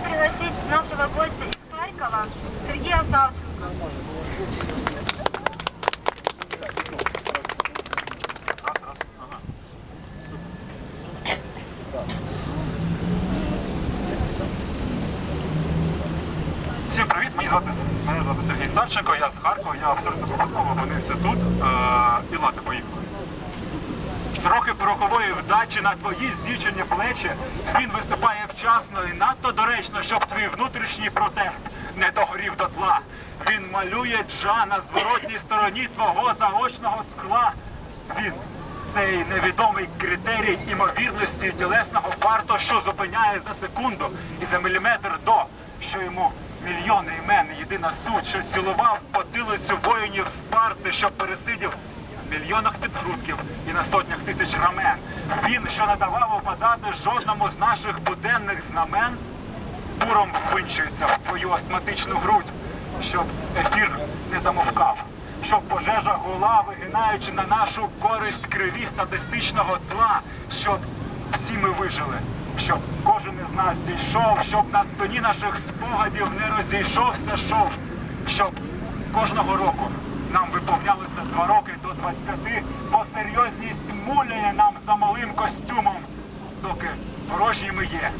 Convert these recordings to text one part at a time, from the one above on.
пригласить нашего гостя из Харькова, Сергея Савченко. Всім привіт, мене звати Сергій Савченко, я з Харкова, я абсолютно випадково опинився тут е, і лати поїхав. Трохи порохової вдачі на твої здівчені плечі він висипає вчасно і надто доречно, щоб твій внутрішній протест не догорів до тла. Він малює джа на зворотній стороні твого заочного скла. Він цей невідомий критерій імовірності тілесного фарту, що зупиняє за секунду і за міліметр до, що йому мільйони імен, єдина суть, що цілував потилицю воїнів Спарти, що пересидів мільйонах підгрудків і на сотнях тисяч рамен. Він, що не давав опадати жодному з наших буденних знамен, буром ввинчується в твою астматичну грудь, щоб ефір не замовкав, щоб пожежа гула, вигинаючи на нашу користь криві статистичного тла, щоб всі ми вижили, щоб кожен із нас дійшов, щоб на спині наших спогадів не розійшовся шов, щоб кожного року нам виповнялося два роки до 20, бо серйозність муляє нам за малим костюмом доки ворожіми є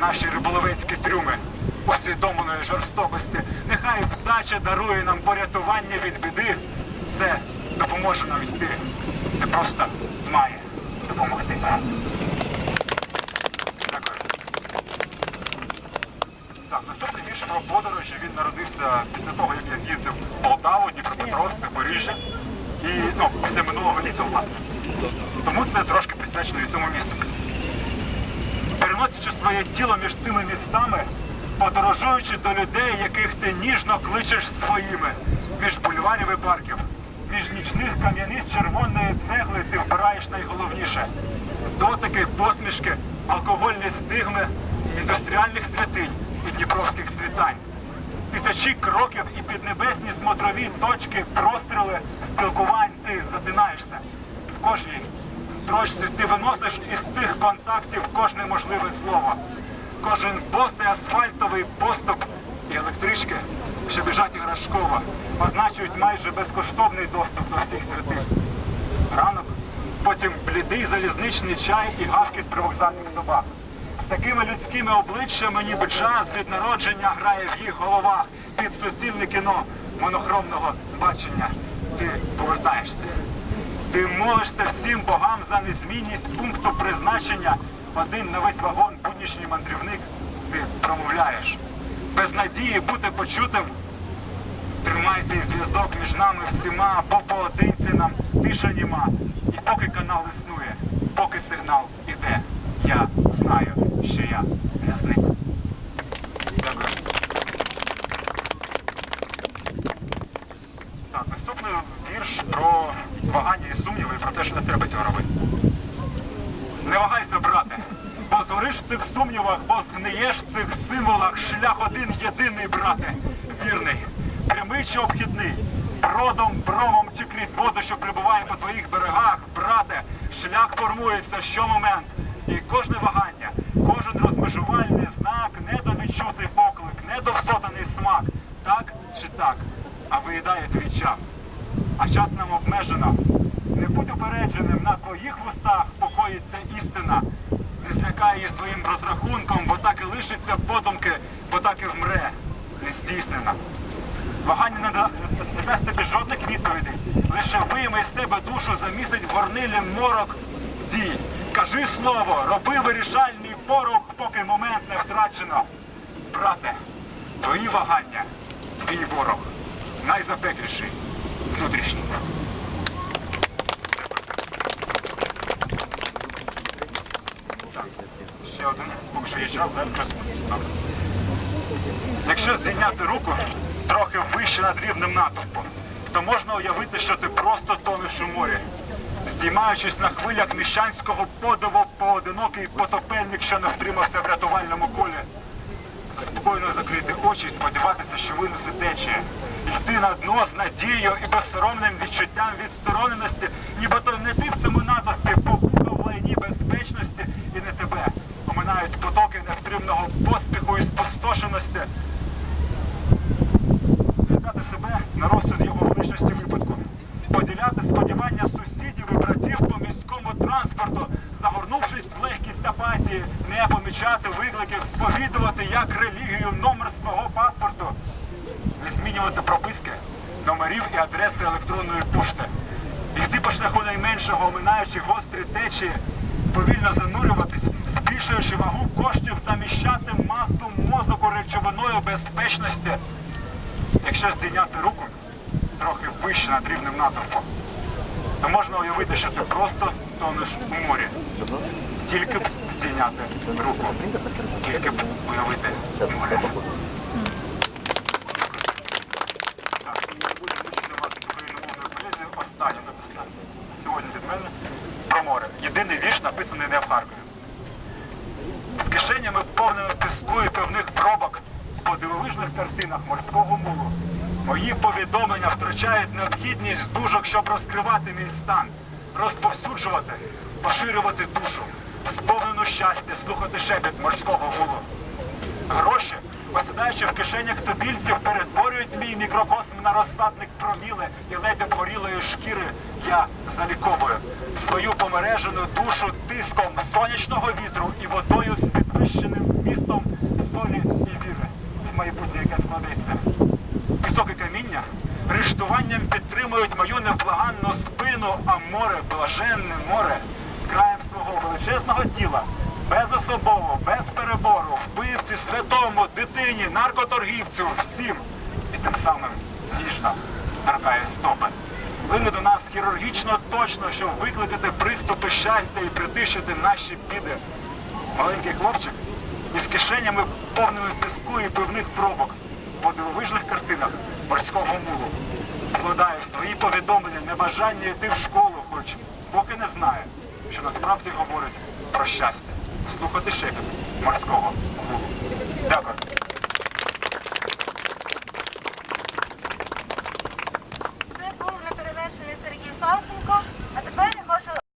наші риболовецькі трюми усвідомленої жорстокості. Нехай вдача дарує нам порятування від біди. Це допоможе нам йти. Це просто має допомогти. Дякую. Так, наступний про подорожі. Він народився після того, як я з'їздив в Полтаву, Дніпропетровськ, Запоріжжя. І ну, після минулого літа, власне. Тому це трошки присвячено і цьому місцю переносячи своє тіло між цими містами, подорожуючи до людей, яких ти ніжно кличеш своїми, між бульварів і парків, між нічних кам'яниць червоної цегли ти вбираєш найголовніше дотики, посмішки, алкогольні стигми, індустріальних святинь і дніпровських світань. Тисячі кроків і піднебесні смотрові точки, простріли, спілкувань ти затинаєшся. В кожній строчці ти виносиш із цих контактів кожне можливе слово. Кожен босий асфальтовий поступ і електрички, що біжать іграшково, означують майже безкоштовний доступ до всіх святих. Ранок, потім блідий залізничний чай і гавкіт привокзальних собак. Такими людськими обличчями ніби джаз від народження грає в їх головах під суцільне кіно монохромного бачення. Ти повертаєшся. Ти молишся всім богам за незмінність пункту призначення. Один на весь вагон, буднішній мандрівник, ти промовляєш. Без надії бути почутим. Тримай цей зв'язок між нами всіма, бо поодинці нам тиша німа. І поки канал існує, поки сигнал іде, я знаю, що я не зник. Дякую. Так, наступний вірш про вагання і сумніви і про те, що не треба цього робити. Не вагайся, брате, бо зориш в цих сумнівах, бо згниєш в цих символах. Шлях один єдиний, брате, вірний, прямий чи обхідний, бродом, бромом чи крізь воду, що прибуває по твоїх берегах, брате, шлях формується щомомент. І кожне вагання, кожен розмежувальний знак, недовідчутий поклик, недовсотаний смак, так чи так, а виїдає твій час. А час нам обмежено. Не будь упередженим, на твоїх вустах покоїться істина. Не злякай її своїм розрахунком, бо так і лишиться подумки, бо так і вмре, не здійснена. Вагання не дасть, не дасть тобі жодних відповідей. Лише вийме з тебе душу, замісить в горнилі морок дій. Кажи слово, роби вирішальний порох, поки момент не втрачено. Брате, твої вагання, твій ворог, найзапекліший, внутрішній. Ще один, поки що є час, зараз. Якщо зійняти руку трохи вище над рівнем натовпу, то можна уявити, що ти просто тонеш у морі. Здіймаючись на хвилях міщанського подиву, поодинокий потопельник, що не втримався в рятувальному колі. Спокійно закрити очі і сподіватися, що винесе течія. Йти на дно з надією і безсоромним відчуттям відстороненості, ніби то не ти в цьому натовпі побув в лайні безпечності і не тебе. Оминають потоки не в непотрібного поспіху і спустошеності. Віддати себе на розсуд його величності випадку. Поділяти сподівання сусідів не помічати викликів, сповідувати як релігію номер свого паспорту, не змінювати прописки, номерів і адреси електронної пошти. Йти по шляху найменшого, оминаючи гострі течії, повільно занурюватись, збільшуючи вагу коштів, заміщати масу мозоку речовиною безпечності. Якщо здійняти руку трохи вище над рівнем натовпу, то можна уявити, що це просто тонеш у морі. Тільки б зійняти руку, тільки б уявити море. Так, я буду вчити вас. Сьогодні від мене про море. Єдиний вірш написаний не в Харкові. З кишенями повними піску і певних пробок по дивовижних картинах морського мулу. Мої повідомлення втрачають необхідність дужок, щоб розкривати мій стан, розповсюджувати, поширювати душу, сповнену щастя, слухати шепіт морського гулу. Гроші, посідаючи в кишенях тубільців, перетворюють мій мікрокосм на розсадник проміли і ледь обгорілої шкіри я заліковую свою помережену душу тиском сонячного вітру і водою з підвищеним вмістом солі і віри в майбутнє, яке складеться. Пісок каміння рештуванням підтримують мою невблаганну спину, а море, блаженне море, краєм свого величезного тіла, безособово, без перебору, вбивці, святому, дитині, наркоторгівцю, всім і тим самим ніжно торкає стопи. Лине до нас хірургічно точно, щоб викликати приступи щастя і притишити наші біди. Маленький хлопчик із кишенями повними піску і пивних пробок по дивовижних картинах морського мулу вкладає свої повідомлення небажання йти в школу, хоч поки не знає, що насправді говорить про щастя. Слухати шепіт морського мулу. Дякую.